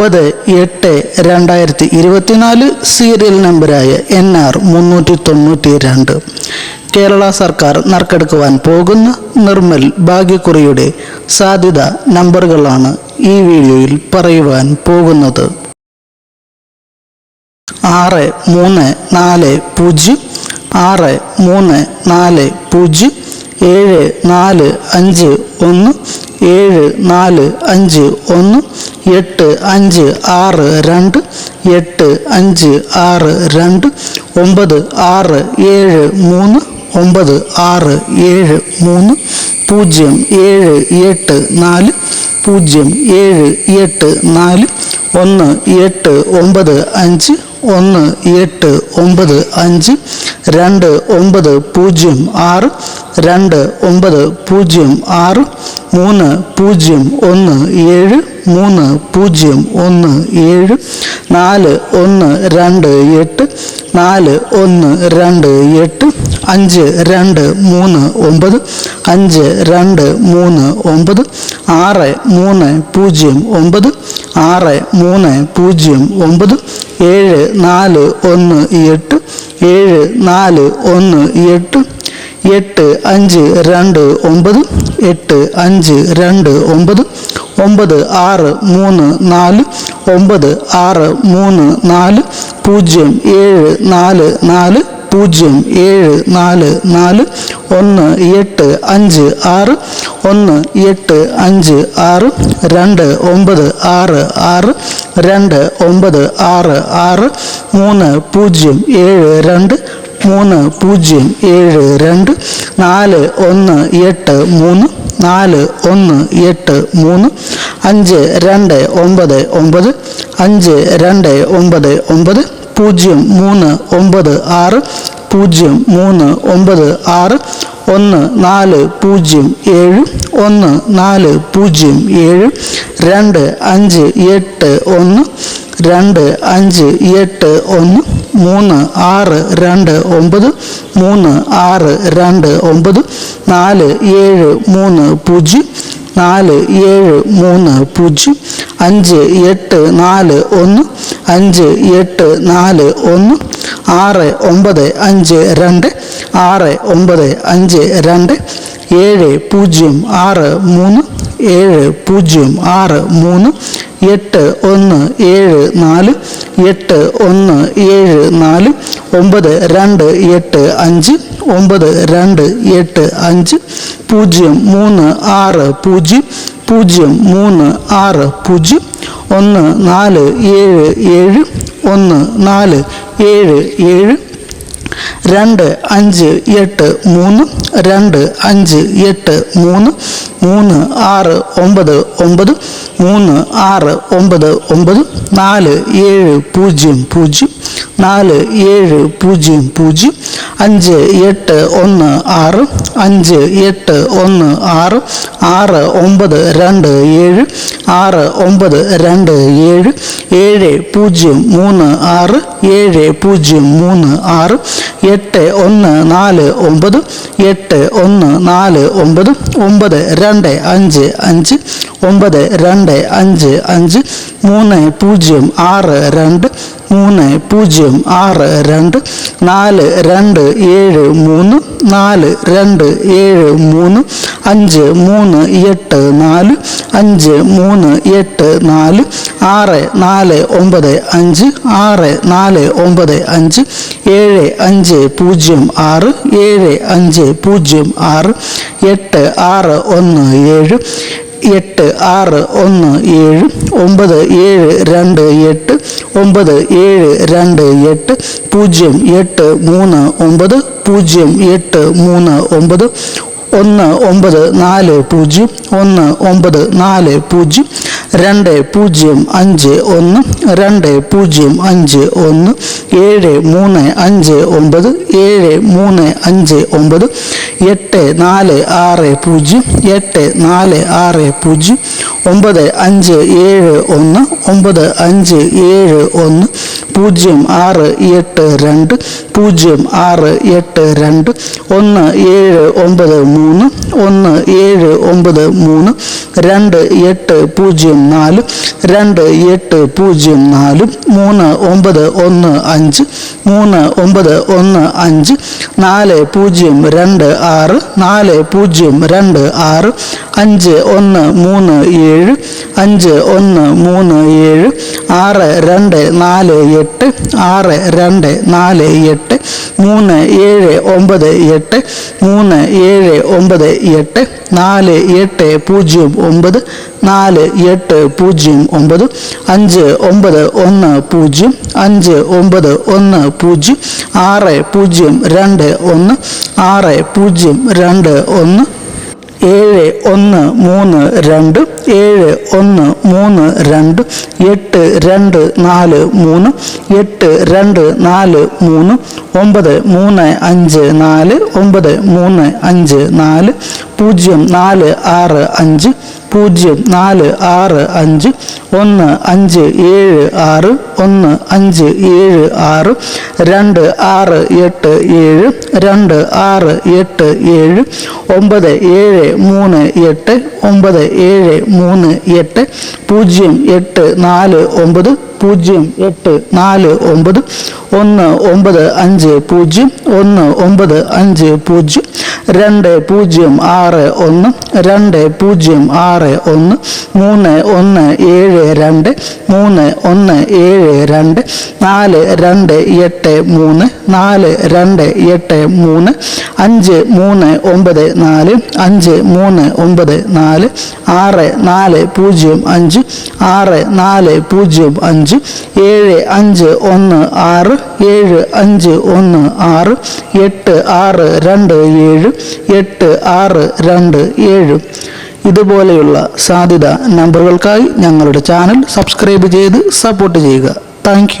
ഒമ്പത് എട്ട് രണ്ടായിരത്തി ഇരുപത്തിനാല് സീരിയൽ നമ്പരായ എൻ ആർ മുന്നൂറ്റി തൊണ്ണൂറ്റി രണ്ട്. കേരള സർക്കാർ നറുക്കെടുക്കുവാൻ പോകുന്ന നിർമ്മൽ ഭാഗ്യക്കുറിയുടെ സാധ്യത നമ്പറുകളാണ് ഈ വീഡിയോയിൽ പറയുവാൻ പോകുന്നത്. ആറ് മൂന്ന് നാല് പൂജ്യം ആറ് മൂന്ന് നാല് പൂജ്യം ഏഴ് നാല് അഞ്ച് ഒന്ന് ഏഴ് നാല് അഞ്ച് ഒന്ന് എട്ട് അഞ്ച് ആറ് രണ്ട് എട്ട് അഞ്ച് ആറ് രണ്ട് ഒമ്പത് ആറ് ഏഴ് മൂന്ന് ഒമ്പത് ആറ് ഏഴ് മൂന്ന് പൂജ്യം ഏഴ് എട്ട് നാല് പൂജ്യം ഏഴ് എട്ട് നാല് ഒന്ന് എട്ട് ഒമ്പത് അഞ്ച് ഒന്ന് എട്ട് ഒമ്പത് അഞ്ച് രണ്ട് ഒമ്പത് പൂജ്യം ആറ് രണ്ട് ഒമ്പത് പൂജ്യം ആറ് മൂന്ന് പൂജ്യം ഒന്ന് ഏഴ് മൂന്ന് പൂജ്യം ഒന്ന് ഏഴ് നാല് ഒന്ന് രണ്ട് എട്ട് നാല് ഒന്ന് രണ്ട് എട്ട് അഞ്ച് രണ്ട് മൂന്ന് ഒമ്പത് അഞ്ച് രണ്ട് മൂന്ന് ഒമ്പത് ആറ് മൂന്ന് പൂജ്യം ഒമ്പത് ആറ് മൂന്ന് പൂജ്യം ഒമ്പത് ഏഴ് നാല് ഒന്ന് എട്ട് ഏഴ് നാല് ഒന്ന് എട്ട് എട്ട് അഞ്ച് രണ്ട് ഒമ്പത് എട്ട് അഞ്ച് രണ്ട് ഒമ്പത് ഒമ്പത് ആറ് മൂന്ന് നാല് ഒമ്പത് ആറ് മൂന്ന് നാല് പൂജ്യം ഏഴ് നാല് നാല് പൂജ്യം ഏഴ് നാല് നാല് ഒന്ന് എട്ട് അഞ്ച് ആറ് ഒന്ന് എട്ട് അഞ്ച് ആറ് രണ്ട് ഒമ്പത് ആറ് ആറ് രണ്ട് ഒമ്പത് ആറ് ആറ് മൂന്ന് പൂജ്യം ഏഴ് രണ്ട് മൂന്ന് പൂജ്യം ഏഴ് രണ്ട് നാല് ഒന്ന് എട്ട് മൂന്ന് നാല് ഒന്ന് എട്ട് മൂന്ന് അഞ്ച് രണ്ട് ഒമ്പത് ഒമ്പത് അഞ്ച് രണ്ട് ഒമ്പത് ഒമ്പത് പൂജ്യം മൂന്ന് ഒമ്പത് ആറ് പൂജ്യം മൂന്ന് ഒമ്പത് ആറ് ഒന്ന് നാല് പൂജ്യം ഏഴ് ഒന്ന് നാല് പൂജ്യം ഏഴ് രണ്ട് അഞ്ച് എട്ട് ഒന്ന് രണ്ട് അഞ്ച് എട്ട് ഒന്ന് മൂന്ന് ആറ് രണ്ട് ഒമ്പത് മൂന്ന് ആറ് രണ്ട് ഒമ്പത് നാല് ഏഴ് മൂന്ന് പൂജ്യം നാല് ഏഴ് മൂന്ന് പൂജ്യം അഞ്ച് എട്ട് നാല് ഒന്ന് അഞ്ച് എട്ട് നാല് ഒന്ന് ആറ് ഒമ്പത് അഞ്ച് രണ്ട് ആറ് ഒമ്പത് അഞ്ച് രണ്ട് ഏഴ് പൂജ്യം ആറ് മൂന്ന് ഏഴ് പൂജ്യം ആറ് മൂന്ന് എട്ട് ഒന്ന് ഏഴ് നാല് എട്ട് ഒന്ന് ഏഴ് നാല് ഒമ്പത് രണ്ട് എട്ട് അഞ്ച് ഒമ്പത് രണ്ട് എട്ട് അഞ്ച് പൂജ്യം മൂന്ന് ആറ് പൂജ്യം പൂജ്യം മൂന്ന് ആറ് പൂജ്യം ഒന്ന് നാല് ഏഴ് ഏഴ് ഒന്ന് നാല് ഏഴ് ഏഴ് രണ്ട് അഞ്ച് എട്ട് മൂന്ന് രണ്ട് അഞ്ച് എട്ട് മൂന്ന് മൂന്ന് ആറ് ഒമ്പത് ഒമ്പത് മൂന്ന് ആറ് ഒമ്പത് ഒമ്പത് നാല് ഏഴ് പൂജ്യം പൂജ്യം. നാല് ഏഴ് പൂജ്യം പൂജ്യം അഞ്ച് എട്ട് ഒന്ന് ആറ് അഞ്ച് എട്ട് ഒന്ന് ആറ് ആറ് ഒമ്പത് രണ്ട് ഏഴ് ആറ് ഒമ്പത് രണ്ട് ഏഴ് ഏഴ് പൂജ്യം മൂന്ന് ആറ് ഏഴ് പൂജ്യം മൂന്ന് ആറ് എട്ട് ഒന്ന് നാല് ഒമ്പത് എട്ട് ഒന്ന് നാല് ഒമ്പത് ഒമ്പത് രണ്ട് അഞ്ച് അഞ്ച് ഒമ്പത് രണ്ട് അഞ്ച് അഞ്ച് മൂന്ന് പൂജ്യം ആറ് രണ്ട് മൂന്ന് പൂജ്യം ആറ് രണ്ട് നാല് രണ്ട് ഏഴ് മൂന്ന് നാല് രണ്ട് ഏഴ് മൂന്ന് അഞ്ച് മൂന്ന് എട്ട് നാല് അഞ്ച് മൂന്ന് എട്ട് നാല് ആറ് നാല് ഒമ്പത് അഞ്ച് ആറ് നാല് ഒമ്പത് അഞ്ച് ഏഴ് അഞ്ച് പൂജ്യം ആറ് ഏഴ് അഞ്ച് പൂജ്യം ആറ് എട്ട് ആറ് ഒന്ന് ഏഴ് എട്ട് ആറ് ഒന്ന് ഏഴ് ഒമ്പത് ഏഴ് രണ്ട് എട്ട് ഒമ്പത് ഏഴ് രണ്ട് എട്ട് പൂജ്യം എട്ട് മൂന്ന് ഒമ്പത് പൂജ്യം എട്ട് മൂന്ന് ഒമ്പത് ഒന്ന് ഒമ്പത് നാല് പൂജ്യം ഒന്ന് ഒമ്പത് നാല് പൂജ്യം രണ്ട് പൂജ്യം അഞ്ച് ഒന്ന് രണ്ട് പൂജ്യം അഞ്ച് ഒന്ന് ഏഴ് മൂന്ന് അഞ്ച് ഒമ്പത് ഏഴ് മൂന്ന് അഞ്ച് ഒമ്പത് എട്ട് നാല് ആറ് പൂജ്യം എട്ട് നാല് ആറ് പൂജ്യം ഒമ്പത് അഞ്ച് ഏഴ് ഒന്ന് ഒമ്പത് അഞ്ച് ഏഴ് ഒന്ന് പൂജ്യം ആറ് എട്ട് രണ്ട് പൂജ്യം ആറ് എട്ട് രണ്ട് ഒന്ന് ഏഴ് ഒമ്പത് മൂന്ന് ഒന്ന് ഏഴ് ഒമ്പത് മൂന്ന് രണ്ട് എട്ട് പൂജ്യം നാല് രണ്ട് എട്ട് പൂജ്യം നാല് മൂന്ന് ഒമ്പത് ഒന്ന് അഞ്ച് മൂന്ന് ഒമ്പത് ഒന്ന് അഞ്ച് നാല് പൂജ്യം രണ്ട് ആറ് നാല് പൂജ്യം രണ്ട് ആറ് അഞ്ച് ഒന്ന് മൂന്ന് ഏഴ് അഞ്ച് ഒന്ന് മൂന്ന് ഏഴ് ആറ് രണ്ട് നാല് എട്ട് ആറ് രണ്ട് നാല് എട്ട് മൂന്ന് ഏഴ് ഒമ്പത് എട്ട് മൂന്ന് ഏഴ് ഒമ്പത് എട്ട് നാല് എട്ട് പൂജ്യം ഒമ്പത് നാല് എട്ട് പൂജ്യം ഒമ്പത് അഞ്ച് ഒമ്പത് ഒന്ന് പൂജ്യം അഞ്ച് ഒമ്പത് ഒന്ന് പൂജ്യം ആറ് പൂജ്യം രണ്ട് ഒന്ന് ആറ് പൂജ്യം രണ്ട് ഒന്ന് ഏഴ് ഒന്ന് മൂന്ന് രണ്ട് ഏഴ് ഒന്ന് മൂന്ന് രണ്ട് എട്ട് രണ്ട് നാല് മൂന്ന് എട്ട് രണ്ട് നാല് മൂന്ന് ഒമ്പത് മൂന്ന് അഞ്ച് നാല് ഒമ്പത് മൂന്ന് അഞ്ച് നാല് പൂജ്യം നാല് ആറ് അഞ്ച് പൂജ്യം നാല് ആറ് അഞ്ച് ഒന്ന് അഞ്ച് ഏഴ് ആറ് ഒന്ന് അഞ്ച് ഏഴ് ആറ് രണ്ട് ആറ് എട്ട് ഏഴ് രണ്ട് ആറ് എട്ട് ഏഴ് ഒമ്പത് ഏഴ് മൂന്ന് എട്ട് ഒമ്പത് ഏഴ് മൂന്ന് എട്ട് പൂജ്യം എട്ട് നാല് ഒമ്പത് പൂജ്യം എട്ട് നാല് ഒമ്പത് ഒന്ന് ഒമ്പത് അഞ്ച് പൂജ്യം ഒന്ന് ഒമ്പത് അഞ്ച് പൂജ്യം രണ്ട് പൂജ്യം ആറ് ഒന്ന് രണ്ട് പൂജ്യം ആറ് ഒന്ന് മൂന്ന് ഒന്ന് ഏഴ് രണ്ട് മൂന്ന് ഒന്ന് ഏഴ് രണ്ട് നാല് രണ്ട് എട്ട് മൂന്ന് നാല് രണ്ട് എട്ട് മൂന്ന് അഞ്ച് മൂന്ന് ഒമ്പത് നാല് അഞ്ച് മൂന്ന് ഒമ്പത് നാല് ആറ് നാല് പൂജ്യം അഞ്ച് ആറ് നാല് പൂജ്യം അഞ്ച് ഏഴ് അഞ്ച് ഒന്ന് ആറ് ഏഴ് അഞ്ച് ഒന്ന് ആറ് എട്ട് ആറ് രണ്ട് ഏഴ് എട്ട് ആറ് രണ്ട് ഏഴ്. ഇതുപോലെയുള്ള സാധ്യത നമ്പറുകൾക്കായി ഞങ്ങളുടെ ചാനൽ സബ്സ്ക്രൈബ് ചെയ്ത് സപ്പോർട്ട് ചെയ്യുക. താങ്ക്